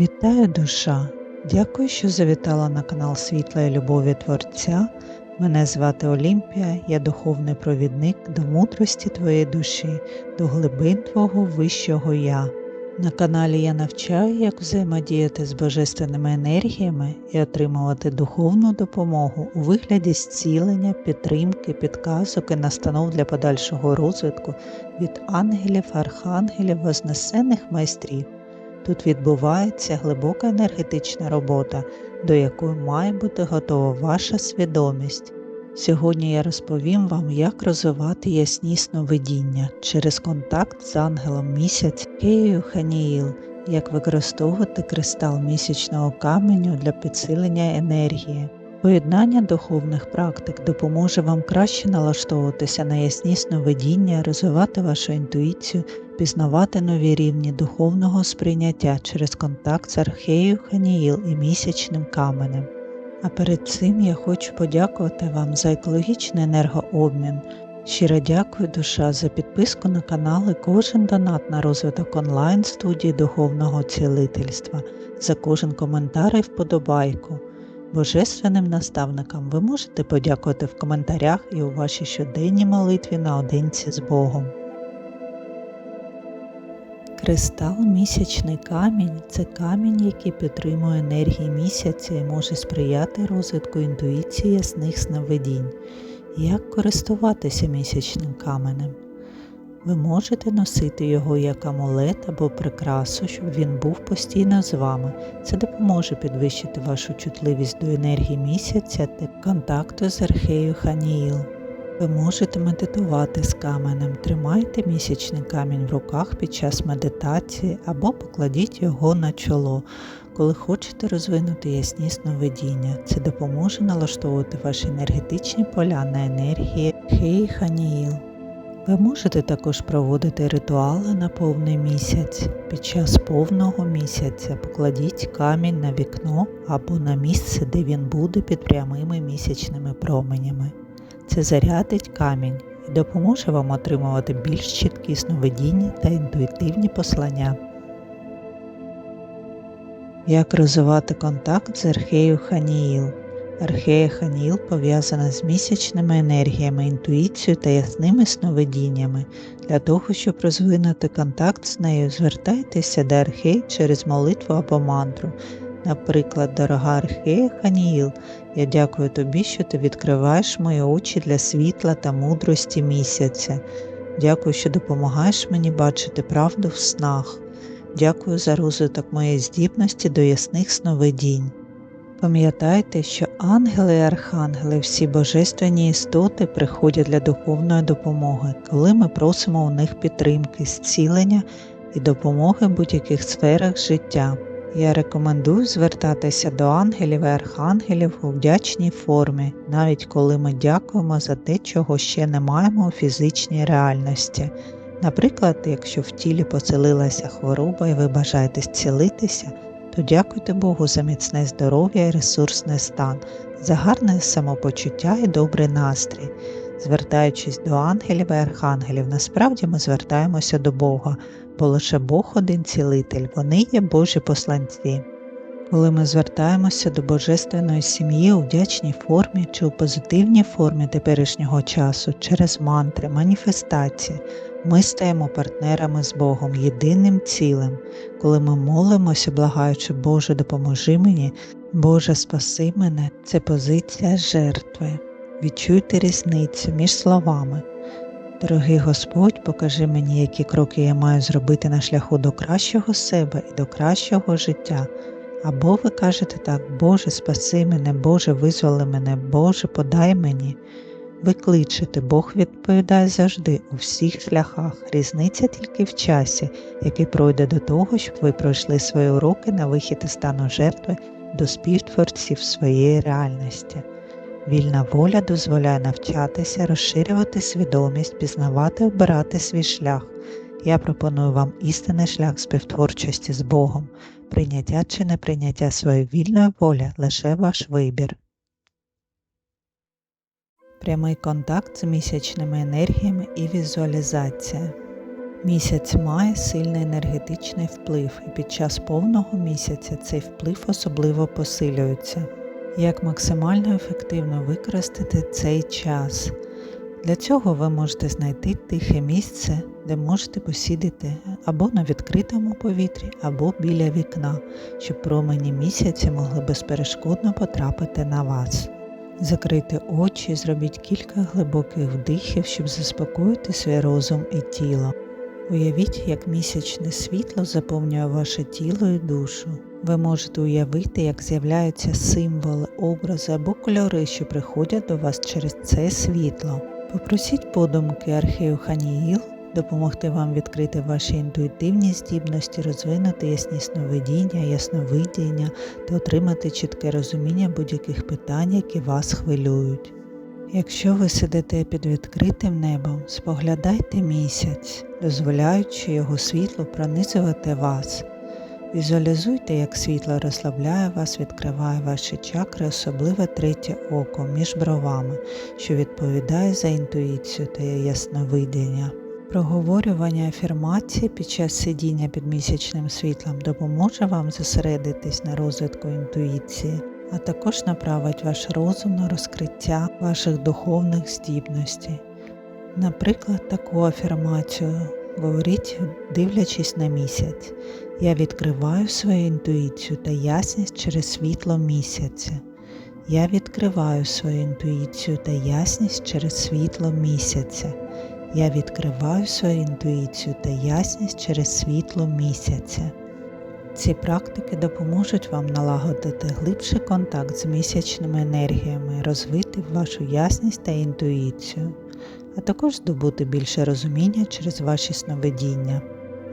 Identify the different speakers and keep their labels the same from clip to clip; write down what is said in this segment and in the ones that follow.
Speaker 1: Вітаю душа! Дякую, що завітала на канал Світла і Любові Творця. Мене звати Олімпія, я духовний провідник до мудрості твоєї душі, до глибин Твого вищого Я. На каналі я навчаю, як взаємодіяти з божественними енергіями і отримувати духовну допомогу у вигляді зцілення, підтримки, підказок і настанов для подальшого розвитку від ангелів, архангелів, вознесених майстрів. Тут відбувається глибока енергетична робота, до якої має бути готова ваша свідомість. Сьогодні я розповім вам, як розвивати ясні сновидіння через контакт з ангелом місяць Кеєю Ханіїл, як використовувати кристал місячного каменю для підсилення енергії. Поєднання духовних практик допоможе вам краще налаштовуватися на ясні сновидіння, розвивати вашу інтуїцію, пізнавати нові рівні духовного сприйняття через контакт з археєю Ханіїл і місячним каменем. А перед цим я хочу подякувати вам за екологічний енергообмін. Щиро дякую, душа, за підписку на канал і кожен донат на розвиток онлайн студії духовного цілительства, за кожен коментар і вподобайку. Божественним наставникам ви можете подякувати в коментарях і у вашій щоденній молитві наодинці з Богом. Кристал місячний камінь це камінь, який підтримує енергії місяця і може сприяти розвитку інтуїції ясних сновидінь. Як користуватися місячним каменем? Ви можете носити його як амулет або прикрасу, щоб він був постійно з вами. Це допоможе підвищити вашу чутливість до енергії місяця та контакту з археєю Ханіїл. Ви можете медитувати з каменем, тримайте місячний камінь в руках під час медитації або покладіть його на чоло, коли хочете розвинути ясні сновидіння. Це допоможе налаштовувати ваші енергетичні поля на енергії Хей Ханіїл. Ви можете також проводити ритуали на повний місяць. Під час повного місяця покладіть камінь на вікно або на місце, де він буде під прямими місячними променями. Це зарядить камінь і допоможе вам отримувати більш чіткі сновидіння та інтуїтивні послання. Як розвивати контакт з археєю Ханіїл? Архея Ханіл пов'язана з місячними енергіями, інтуїцією та ясними сновидіннями. Для того, щоб розвинути контакт з нею, звертайтеся до археї через молитву або мантру. Наприклад, дорога Архея Ханіїл, я дякую тобі, що ти відкриваєш мої очі для світла та мудрості місяця. Дякую, що допомагаєш мені бачити правду в снах. Дякую за розвиток моєї здібності до ясних сновидінь. Пам'ятайте, що ангели і архангели, всі божественні істоти приходять для духовної допомоги, коли ми просимо у них підтримки, зцілення і допомоги в будь-яких сферах життя. Я рекомендую звертатися до ангелів і архангелів у вдячній формі, навіть коли ми дякуємо за те, чого ще не маємо у фізичній реальності. Наприклад, якщо в тілі поселилася хвороба і ви бажаєте зцілитися, то дякуйте Богу за міцне здоров'я і ресурсний стан, за гарне самопочуття і добрий настрій. Звертаючись до ангелів і архангелів, насправді ми звертаємося до Бога, бо лише Бог один цілитель, вони є Божі посланці. Коли ми звертаємося до Божественної сім'ї у вдячній формі чи у позитивній формі теперішнього часу через мантри, маніфестації, ми стаємо партнерами з Богом, єдиним цілим. Коли ми молимося, благаючи, Боже, допоможи мені, Боже, спаси мене, це позиція жертви. Відчуйте різницю між словами. Дорогий Господь, покажи мені, які кроки я маю зробити на шляху до кращого себе і до кращого життя. Або ви кажете так, Боже, спаси мене, Боже, визволи мене, Боже, подай мені. Ви кличете, Бог відповідає завжди у всіх шляхах. Різниця тільки в часі, який пройде до того, щоб ви пройшли свої уроки на вихід із стану жертви до співтворців своєї реальності. Вільна воля дозволяє навчатися, розширювати свідомість, пізнавати, обирати свій шлях. Я пропоную вам істинний шлях співтворчості з Богом, прийняття чи неприйняття своєї вільної волі лише ваш вибір. Прямий контакт з місячними енергіями і візуалізація. Місяць має сильний енергетичний вплив, і під час повного місяця цей вплив особливо посилюється. Як максимально ефективно використати цей час? Для цього ви можете знайти тихе місце, де можете посідати або на відкритому повітрі, або біля вікна, щоб промені місяця могли безперешкодно потрапити на вас. Закрийте очі, зробіть кілька глибоких вдихів, щоб заспокоїти свій розум і тіло. Уявіть, як місячне світло заповнює ваше тіло і душу. Ви можете уявити, як з'являються символи, образи або кольори, що приходять до вас через це світло. Попросіть подумки Архею Ханіїл допомогти вам відкрити ваші інтуїтивні здібності, розвинути ясні сновидіння, ясновидіння та отримати чітке розуміння будь-яких питань, які вас хвилюють. Якщо ви сидите під відкритим небом, споглядайте місяць, дозволяючи його світлу пронизувати вас. Візуалізуйте, як світло розслабляє вас, відкриває ваші чакри, особливе третє око між бровами, що відповідає за інтуїцію та ясновидіння. Проговорювання афірмації під час сидіння під місячним світлом допоможе вам зосередитись на розвитку інтуїції, а також направить ваш розум на розкриття ваших духовних здібностей. Наприклад, таку афірмацію говоріть, дивлячись на місяць. Я відкриваю свою інтуїцію та ясність через світло місяця. Я відкриваю свою інтуїцію та ясність через світло місяця. Я відкриваю свою інтуїцію та ясність через світло місяця. Ці практики допоможуть вам налагодити глибший контакт з місячними енергіями, розвити вашу ясність та інтуїцію, а також здобути більше розуміння через ваші сновидіння.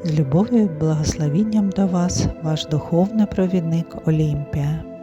Speaker 1: З любов'ю і благословінням до вас, ваш духовний провідник Олімпія.